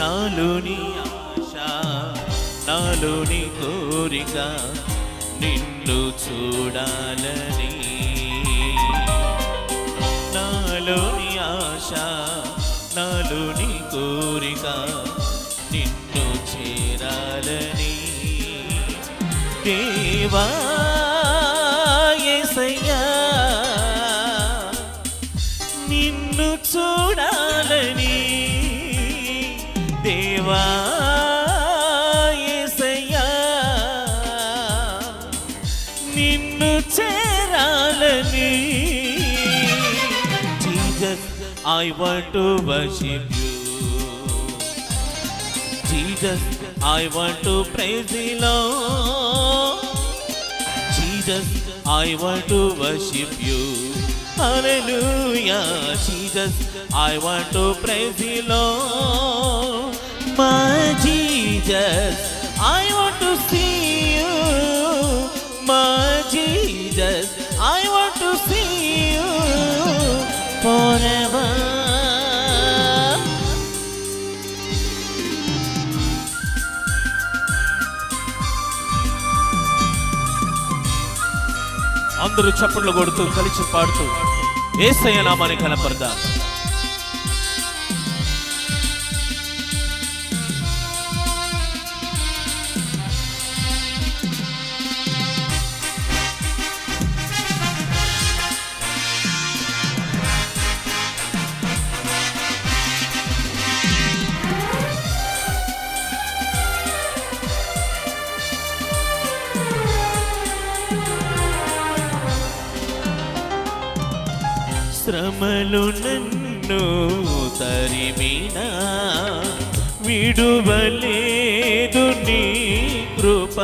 నాలోని ఆశ నాలోని కోరిక నిన్ను చూడాలని. నాలోని ఆశ నాలోని కోరిక నిన్ను చేరాలని. దేవా యేసయ్యా నిన్ను చూడాలని. దేవా యేసయ్యా నిన్ను చేరాలని Jesus I want to worship you you I want to praise the Lord Jesus, I want to worship you. Hallelujah, Jesus, I want to praise the Lord. My Jesus, I want to see you. My Jesus, I want to see you forever. అందరూ చప్పట్లు కొడుతూ కలిసి పాడుతూ ఏసయ్య నామాన్ని కనపడదా శ్రమలు నన్ను తరిమినా విడువలేదు నీ కృప.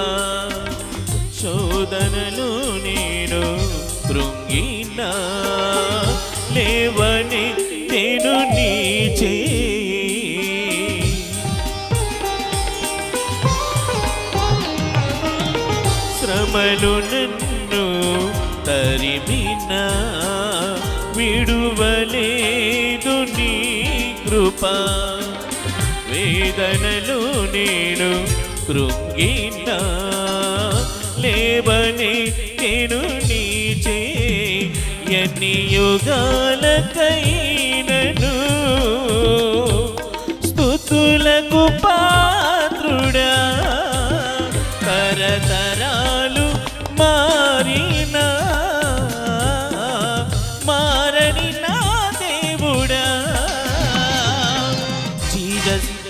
శోధనలు నేను కృంగినా లేవని నేను నీ చేయి. శ్రమలు నన్ను తరిమినా విడువలేదు నీ కృప. వేదనలు నేను కృంగిన లేవని నేను నీచే. ఎన్ని యుగాలకైనను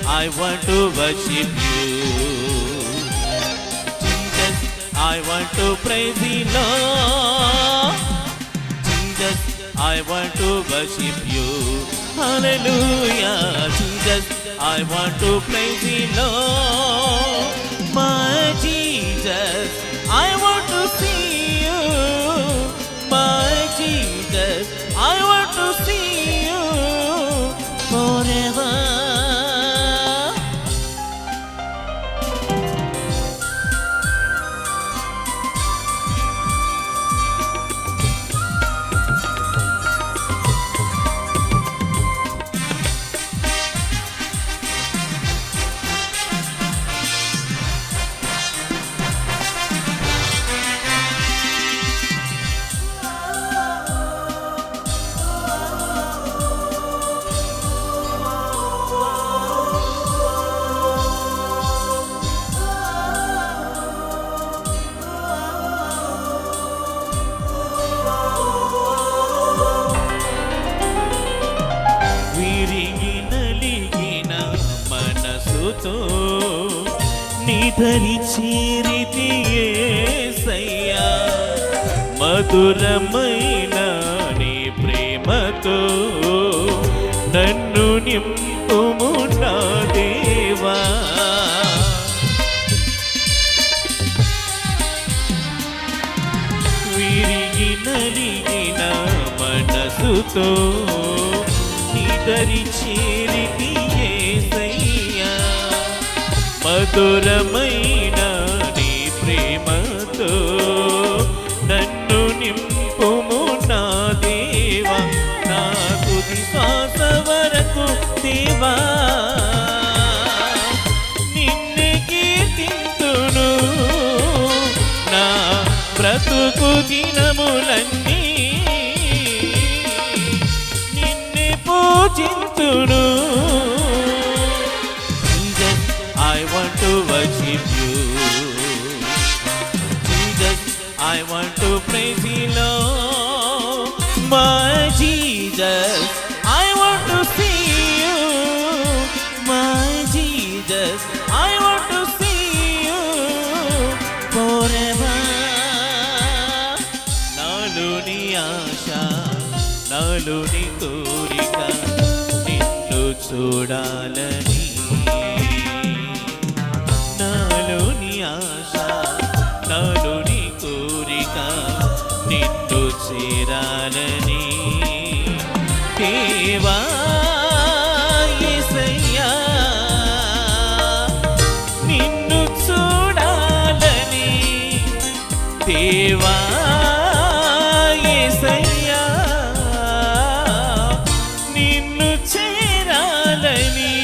I want to worship you. Jesus, I want to praise the Lord. Jesus, I want to worship you. Hallelujah. Jesus, I want to praise the Lord. My Jesus, I want to see you. My Jesus. నిధరి చేరితి యేసయ్యా మధురమైన నీ ప్రేమతో నన్ను నింపుము నా దేవా. విరిగి నలిగిన మనసుతో నిదరి చేరితి యేసయ్యా అతులమైన నీ ప్రేమతో నన్ను నింపుము నా దేవా నా తుది శ్వాస వరకు దేవా. నిన్నే కీర్తింతును నా బ్రతుకు దినములన్నీ. నిన్నే పూజింతును want to worship you. Jesus, I want to praise you, Lord. My Jesus, I want to see you. My Jesus, I want to see you forever. నాలోని ఆశ నాలోని కోరిక నిన్ను చూడాలని దేవా యేసయ్యా, నిన్ను చేరాలని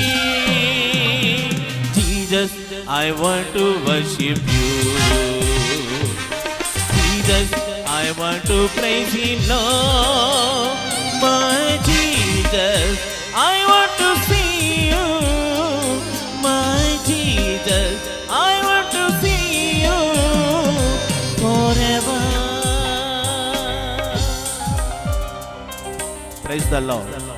Jesus I want to worship you Jesus I want to praise you Lord my Jesus I want to see Praise the Lord.